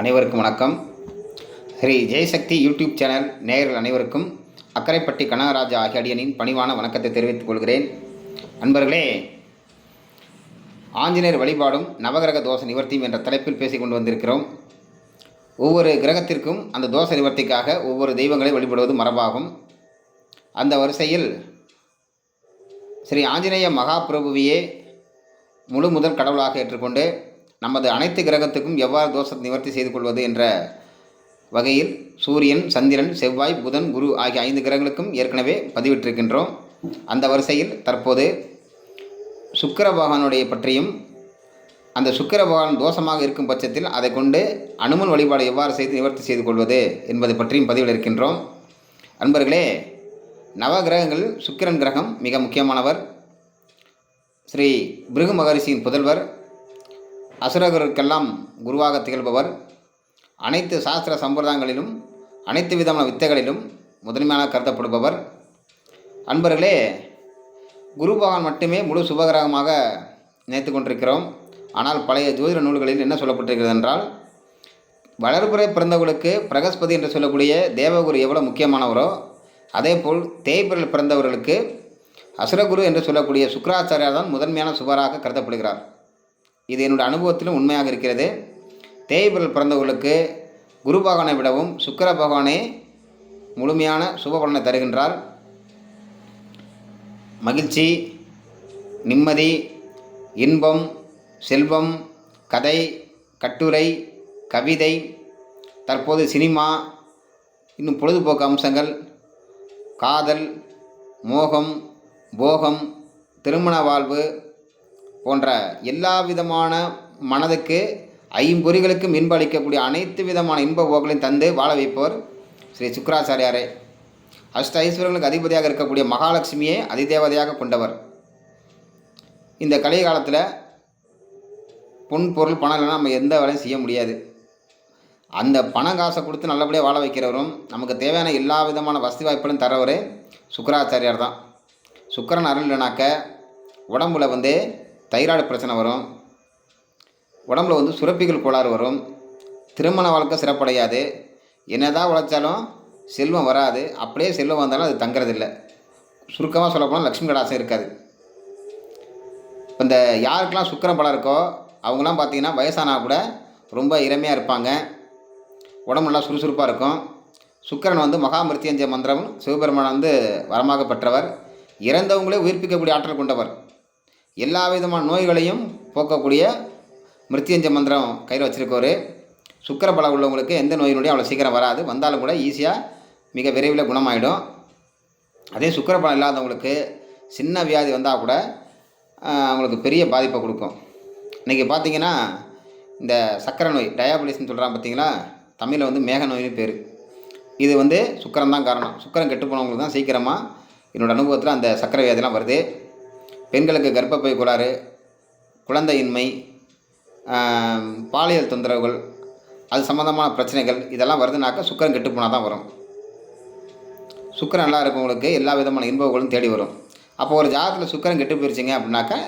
அனைவருக்கும் வணக்கம். Sri Jayasakthi YouTube channel நேயர்கள் அனைவருக்கும் அக்கரைப்பட்டி கனகராஜா ஆகிய அடியனின் பணிவான வணக்கத்தை தெரிவித்துக் கொள்கிறேன். அன்பர்களே ஆஞ்சநேயர் வழிபாடும் நவகிரக தோஷ நிவர்த்தியும் என்ற தலைப்பில் பேசிக் கொண்டு வந்திருக்கிறோம். ஒவ்வொரு கிரகத்திற்கும் அந்த தோஷ நிவர்த்திக்காக ஒவ்வொரு தெய்வங்களை வழிபடுவது மரபாகும். அந்த வரிசையில் ஸ்ரீ ஆஞ்சநேய மகாபிரபுவையே முழு முதல் கடவுளாக ஏற்றுக்கொண்டு நமது அனைத்து கிரகத்துக்கும் எவ்வாறு தோஷத்தை நிவர்த்தி செய்து கொள்வது என்ற வகையில் சூரியன் சந்திரன் செவ்வாய் புதன் குரு ஆகிய ஐந்து கிரகங்களுக்கும் ஏற்கனவே பதிவிட்டிருக்கின்றோம். அந்த வரிசையில் தற்போது சுக்கர பகவானுடைய பற்றியும் அந்த சுக்கர பகவான் தோஷமாக இருக்கும் பட்சத்தில் அதை கொண்டு அனுமன் வழிபாடு எவ்வாறு செய்து நிவர்த்தி செய்து கொள்வது என்பது பற்றியும் பதிவில் இருக்கின்றோம் அன்பர்களே நவகிரகங்கள் சுக்கிரன் கிரகம் மிக முக்கியமானவர். ஸ்ரீ பிருகு மகரிஷியின் புதல்வர் அசுரர்களுக்கெல்லாம் குருவாக திகழ்பவர். அனைத்து சாஸ்திர சம்பிரதாயங்களிலும் அனைத்து விதமான வித்தைகளிலும் முதன்மையான கருதப்படுபவர். அன்பர்களே குரு பகவான் மட்டுமே முழு சுபகிரகமாக நினைத்து கொண்டிருக்கிறோம். ஆனால் பழைய ஜோதிட நூல்களில் என்ன சொல்லப்பட்டிருக்கிறது என்றால் வளர்புறை பிறந்தவர்களுக்கு பிரகஸ்பதி என்று சொல்லக்கூடிய தேவகுரு எவ்வளோ முக்கியமானவரோ அதேபோல் தேய்பிரல் பிறந்தவர்களுக்கு அசுரகுரு என்று சொல்லக்கூடிய சுக்கராச்சாரியார் தான் முதன்மையான சுபராக கருதப்படுகிறார். இது என்னுடைய அனுபவத்திலும் உண்மையாக இருக்கிறது. தேய்பிரல் பிறந்தவர்களுக்கு குரு பகவானை விடவும் சுக்கர பகவானே முழுமையான சுப பலனை தருகின்றார். மகிழ்ச்சி நிம்மதி இன்பம் செல்வம் கதை கட்டுரை கவிதை தற்போது சினிமா இன்னும் பொழுதுபோக்கு அம்சங்கள் காதல் மோகம் போகம் திருமண வாழ்வு போன்ற எல்லா விதமான மனதுக்கு ஐம்பொறிகளுக்கும் இன்ப அளிக்கக்கூடிய அனைத்து விதமான இன்ப போக்களையும் தந்து வாழ வைப்பவர் ஸ்ரீ சுக்கராச்சாரியாரே. அஷ்ட ஐஸ்வரங்களுக்கு அதிபதியாக இருக்கக்கூடிய மகாலட்சுமியை அதிதேவதையாக கொண்டவர். இந்த கலை காலத்தில் பொன் பொருள் பணம் இல்லைன்னா நம்ம எந்த வேலையும் செய்ய முடியாது. அந்த பணம் காசை கொடுத்து நல்லபடியாக வாழ வைக்கிறவரும் நமக்கு தேவையான எல்லா விதமான வசதி வாய்ப்புகளும் தரவர் சுக்கராச்சாரியார் தான். சுக்கரன் அருள் இல்லைனாக்க உடம்புல வந்து தைராய்டு பிரச்சனை வரும். உடம்புல வந்து சுரப்பிகள் கோளாறு வரும். திருமண வாழ்க்கை சிறப்படையாது. என்னதான் உழைச்சாலும் செல்வம் வராது. அப்படியே செல்வம் வந்தாலும் அது தங்குறதில்ல. சுருக்கமாக சொல்லப்போனால் லக்ஷ்மி கடாசம் இருக்காது. இப்போ இந்த யாருக்கெல்லாம் சுக்கரம் பலம் இருக்கோ அவங்களாம் பார்த்தீங்கன்னா வயசானா கூட ரொம்ப இளமையாக இருப்பாங்க. உடம்பு நல்லா சுறுசுறுப்பாக இருக்கும். சுக்கரன் வந்து மகாமிருத்தியஞ்ச மந்திரம் சிவபெருமான் வந்து வரமாக பெற்றவர். இறந்தவங்களே உயிர்ப்பிக்கக்கூடிய ஆற்றல் கொண்டவர். எல்லா விதமான நோய்களையும் போக்கக்கூடிய மிருத்தியஞ்ச மந்திரம் கையில் வச்சுருக்கோரு சுக்கர பலம் உள்ளவங்களுக்கு எந்த நோயினுடையும் அவ்வளோ சீக்கிரம் வராது. வந்தாலும் கூட ஈஸியாக மிக விரைவில் குணமாயிடும். அதே சுக்கர பலம் இல்லாதவங்களுக்கு சின்ன வியாதி வந்தால் கூட அவங்களுக்கு பெரிய பாதிப்பை கொடுக்கும். இன்றைக்கி பார்த்தீங்கன்னா இந்த சக்கரை நோய் டயாபிட்டிஸ்னு சொல்கிறாங்க பார்த்தீங்களா தமிழில் வந்து மேக நோய்னு பேர். இது வந்து சுக்கரம் தான் காரணம். சுக்கரம் கெட்டு போனவங்களுக்கு தான் சீக்கிரமாக என்னோடய அனுபவத்தில் அந்த சக்கரை வியாதிலாம் வருது. பெண்களுக்கு கர்ப்பப்பை கோளாறு குழந்தையின்மை பாலியல் தொந்தரவுகள் அது சம்மந்தமான பிரச்சனைகள் இதெல்லாம் வருதுனாக்கா சுக்கரம் கெட்டு போனால் தான் வரும். சுக்கரம் நல்லா இருக்கவங்களுக்கு எல்லா விதமான இன்பங்களும் தேடி வரும். அப்போ ஒரு ஜாதகத்தில் சுக்கரம் கெட்டு போயிருச்சிங்க அப்படின்னாக்கா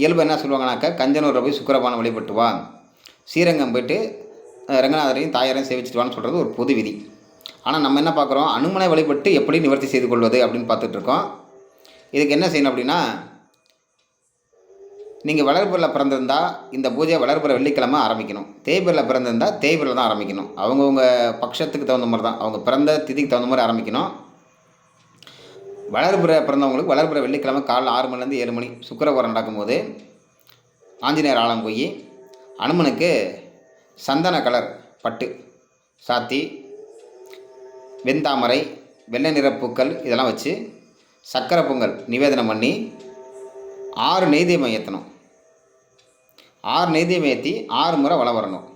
இயல்பு என்ன சொல்லுவாங்கனாக்கா கஞ்சனூரில் போய் சுக்கரபானம் வழிபட்டு வா. ஸ்ரீரங்கம் போயிட்டு ரங்கநாதரையும் தாயாரையும் சேவிச்சிட்டு வான்னு சொல்கிறது ஒரு பொது விதி. ஆனால் நம்ம என்ன பார்க்குறோம் அனுமனை வழிபட்டு எப்படி நிவர்த்தி செய்து கொள்வது அப்படின்னு பார்த்துட்ருக்கோம் இதுக்கு என்ன செய்யணும் அப்படின்னா நீங்கள் வளர்பிறையில் பிறந்திருந்தால் இந்த பூஜையை வளர்பிறை வெள்ளிக்கிழமை ஆரம்பிக்கணும். தேய்பிரில் பிறந்திருந்தால் தேய்பிரில் தான் ஆரம்பிக்கணும். அவங்கவுங்க பட்சத்துக்கு தகுந்த மாதிரி தான் அவங்க பிறந்த திதிக்கு தகுந்த மாதிரி ஆரம்பிக்கணும். வளர்பிறை பிறந்தவங்களுக்கு வளர்பிறை வெள்ளிக்கிழமை காலைல ஆறு மணிலேருந்து ஏழு மணி சுக்கரவாரம் நடக்கும்போது ஆஞ்சநேயர் ஆலம் போய் அனுமனுக்கு சந்தன கலர் பட்டு சாத்தி வெண்தாமரை வெள்ளை நிற பூக்கள் இதெல்லாம் வச்சு சக்கரை பொங்கல் நிவேதனம் பண்ணி ஆறு நெய்தீபம் ஏற்றணும் ஆறு நெய்தீபம் ஏற்றி ஆறு முறை வள வரணும்.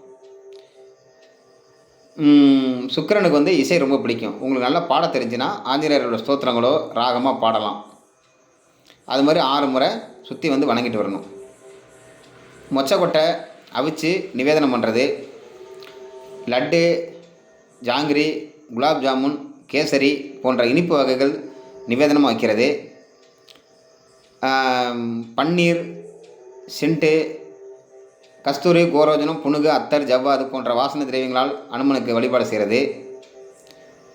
சுக்கரனுக்கு சுக்கிரனுக்கு வந்து இசை ரொம்ப பிடிக்கும். உங்களுக்கு நல்லா பாட தெரிஞ்சுன்னா ஆஞ்சநேயரோட ஸ்தோத்திரங்களோ ராகமாக பாடலாம். அது மாதிரி ஆறு முறை சுற்றி வந்து வணங்கிட்டு வரணும். மொச்சக்கொட்டை அவிச்சு நிவேதனம் பண்ணுறது லட்டு ஜாங்கிரி குலாப் ஜாமுன் கேசரி போன்ற இனிப்பு வகைகள் நிவேதனமாக வைக்கிறது. பன்னீர் சென்ட்டு கஸ்தூரி கோரோஜனம் புனுகு அத்தர் ஜவ்வாது போன்ற வாசனை திரவியங்களால் அனுமனுக்கு வழிபாடு செய்கிறது.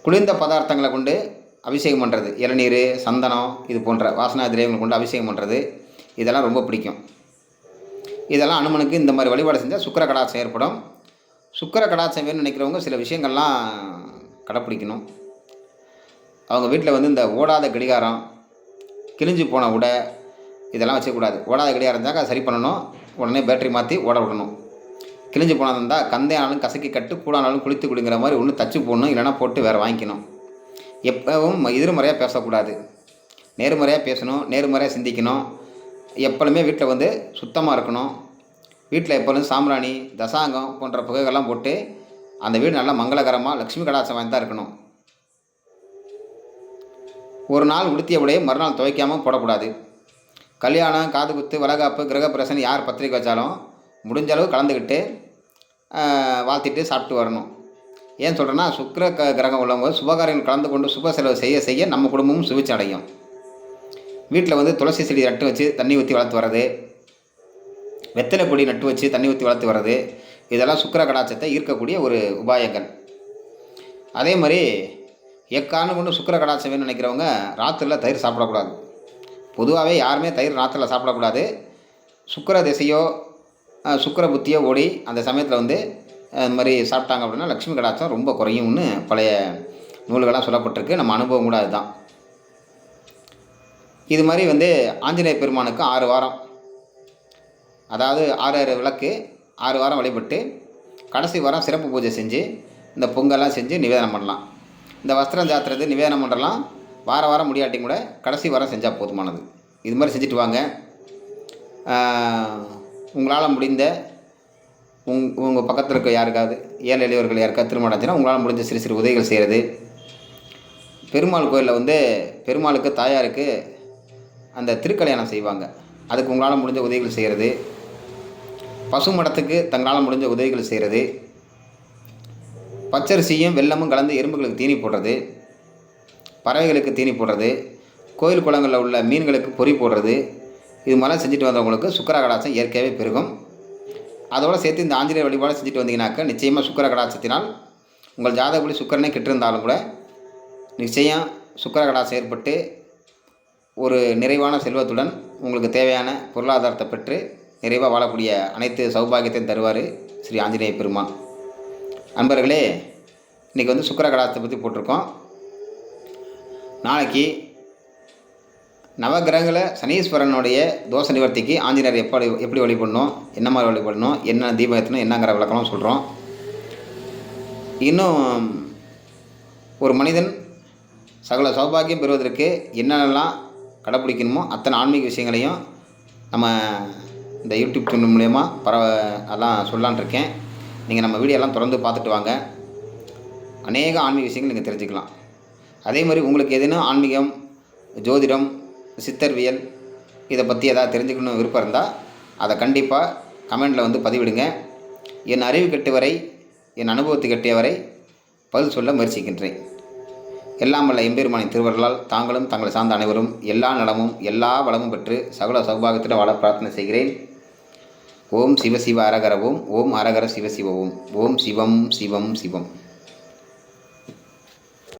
குளிர்ந்த பதார்த்தங்களை கொண்டு அபிஷேகம் பண்ணுறது இளநீர் சந்தனம் இது போன்ற வாசனா திரவியங்களை கொண்டு அபிஷேகம் பண்ணுறது இதெல்லாம் ரொம்ப பிடிக்கும். இதெல்லாம் அனுமனுக்கு இந்த மாதிரி வழிபாடு செஞ்சால் சுக்கர கடாட்சம் ஏற்படும். சுக்கர கடாட்சம் வேணும்னு நினைக்கிறவங்க சில விஷயங்கள்லாம் கடைப்பிடிக்கணும். அவங்க வீட்டில் வந்து இந்த ஓடாத கடிகாரம் கிழிஞ்சு போன உடை இதெல்லாம் வச்சக்கூடாது ஓடாத கடிகாரம் இருந்தாக்கா சரி பண்ணணும். உடனே பேட்டரி மாற்றி ஓட விடணும். கிழிஞ்சு போனது இருந்தால் கந்தையானாலும் கசக்கி கட்டு கூடானாலும் குளித்து குடிங்கிற மாதிரி ஒன்று தச்சு போடணும். இல்லைன்னா போட்டு வேறு வாங்கிக்கணும். எப்பவும் எதிர்மறையாக பேசக்கூடாது. நேர்மறையாக பேசணும். நேர்மறையாக சிந்திக்கணும். எப்பொழுதுமே வீட்டில் வந்து சுத்தமாக இருக்கணும். வீட்டில் எப்பொழுதும் சாம்பிராணி தசாங்கம் போன்ற புகைகள்லாம் போட்டு அந்த வீடு நல்லா மங்களகரமாக லக்ஷ்மி கடாசம் வாங்கி தான் இருக்கணும். ஒரு நாள் உடுத்திய உடையை மறுநாள் துவைக்காமல் போடக்கூடாது. கல்யாணம் காது குத்து வளகாப்பு கிரகப்பிரசன் யார் பத்திரிக்கை வச்சாலும் முடிஞ்ச அளவு கலந்துக்கிட்டு வாழ்த்திட்டு சாப்பிட்டு வரணும். ஏன் சொல்கிறேன்னா சுக்கிர க கிரகம் உள்ளவங்க சுபகாரியங்கள் கலந்து கொண்டு சுப செலவு செய்ய செய்ய நம்ம குடும்பமும் சுவிச்சு அடையும். வீட்டில் வந்து துளசி செடி நட்டு வச்சு தண்ணி ஊற்றி வளர்த்து வர்றது வெத்தலை பொடி நட்டு வச்சு தண்ணி ஊற்றி வளர்த்து வர்றது இதெல்லாம் சுக்கிர கடாட்சத்தை ஈர்க்கக்கூடிய ஒரு உபாயங்கள். அதே மாதிரி எக்காரணம் கொண்டு சுக்கிர கடாட்சம் வேணும்னு நினைக்கிறவங்க ராத்திரியில் தயிர் சாப்பிடக்கூடாது. பொதுவாகவே யாருமே தயிர் ராத்திரில் சாப்பிடக்கூடாது. சுக்கர திசையோ சுக்கர புத்தியோ ஓடி அந்த சமயத்தில் வந்து அஹ், இந்த மாதிரி சாப்பிட்டாங்க அப்படின்னா லக்ஷ்மி கடாச்சம் ரொம்ப குறையும்னு பழைய நூல்களாக சொல்லப்பட்டிருக்கு. நம்ம அனுபவம் கூட அதுதான். இது மாதிரி வந்து ஆஞ்சநேய பெருமானுக்கு ஆறு வாரம். அதாவது ஆறு ஆறு விளக்கு ஆறு வாரம் வழிபட்டு கடைசி வாரம் சிறப்பு பூஜை செஞ்சு இந்த பொங்கல்லாம் செஞ்சு நிவேதனம் பண்ணலாம். இந்த வஸ்திரம் சாத்துறது நிவேதனம் பண்ணுறலாம் வார வாரம் முடியாட்டி கூட கடைசி வாரம் செஞ்சால் போதுமானது. இது மாதிரி செஞ்சுட்டு வாங்க. உங்களால் முடிந்த உங் உங்கள் பக்கத்தில் இருக்க யாருக்காவது ஏழை எளியவர்கள் யாருக்காவது திருமணம் ஆச்சுன்னா உங்களால் முடிஞ்ச சிறு சிறு உதவிகள் செய்கிறது பெருமாள் கோயிலில் வந்து பெருமாளுக்கு தாயாருக்கு அந்த திருக்கல்யாணம் செய்வாங்க. அதுக்கு உங்களால் முடிஞ்ச உதவிகள் செய்கிறது பசு மடத்துக்கு தங்களால் முடிஞ்ச உதவிகள் செய்கிறது பச்சரிசியும் வெல்லமும் கலந்து எறும்புகளுக்கு தீனி போடுறது. பறவைகளுக்கு தீனி போடுறது கோயில் குளங்களில் உள்ள மீன்களுக்கு பொறி போடுறது இது மாதிரிலாம் செஞ்சுட்டு வந்தவங்களுக்கு சுக்கர கடாட்சம் இயற்கையாகவே பெருகும். அதோடு சேர்த்து இந்த ஆஞ்சநேயர் வழிபாடு செஞ்சுட்டு வந்தீங்கன்னாக்கா நிச்சயமாக சுக்கர கடாட்சத்தினால் உங்கள் ஜாதகப்படி சுக்கரனே கெட்டிருந்தாலும் கூட நிச்சயம் சுக்கர கடாட்சம் ஏற்பட்டு ஒரு நிறைவான செல்வத்துடன் உங்களுக்கு தேவையான பொருளாதாரத்தை பெற்று நிறைவாக வாழக்கூடிய அனைத்து சௌபாகியத்தையும் தருவார் ஸ்ரீ ஆஞ்சநேய பெருமான். அன்பர்களே இன்றைக்கி வந்து சுக்கர கடாசத்தை பற்றி போட்டிருக்கோம். நாளைக்கு நவகிரகங்களை சனீஸ்வரனுடைய தோஷ நிவர்த்திக்கு ஆஞ்சநேயர் எப்படி எப்படி வழிபடணும் என்ன மாதிரி வழிபடணும் என்ன தீபம் ஏற்றணும் என்னங்கிற விளக்கம்லாம் சொல்கிறோம் இன்னும் ஒரு மனிதன் சகல சௌபாகியம் பெறுவதற்கு என்னென்னலாம் கடைப்பிடிக்கணுமோ அத்தனை ஆன்மீக விஷயங்களையும் நம்ம இந்த யூடியூப் சேனல் மூலயமா பரவ அதெல்லாம் சொல்லலான் இருக்கேன். நீங்கள் நம்ம வீடியோலாம் தொடர்ந்து பார்த்துட்டு வாங்க. அநேக ஆன்மீக விஷயங்கள் நீங்கள் தெரிஞ்சுக்கலாம். அதே மாதிரி உங்களுக்கு எதுனா ஆன்மீகம் ஜோதிடம் சித்தர்வியல் இதை பற்றி எதாவது தெரிஞ்சுக்கணும் விருப்பம் இருந்தால் அதை கண்டிப்பாக கமெண்டில் வந்து பதிவிடுங்க. என் அறிவு கெட்டவரை என் அனுபவத்தை கெட்டியவரை பதில் சொல்ல முயற்சிக்கின்றேன். எல்லாம் வல்ல எம்பெருமானின் திருவர்களால் தாங்களும் தங்களை சார்ந்த அனைவரும் எல்லா நலமும் எல்லா வளமும் பெற்று சகல சௌபாகத்தில் வாழ பிரார்த்தனை செய்கிறேன். ஓம் சிவ சிவ ஓம் அரகர சிவ ஓம் சிவம் சிவம் சிவம்.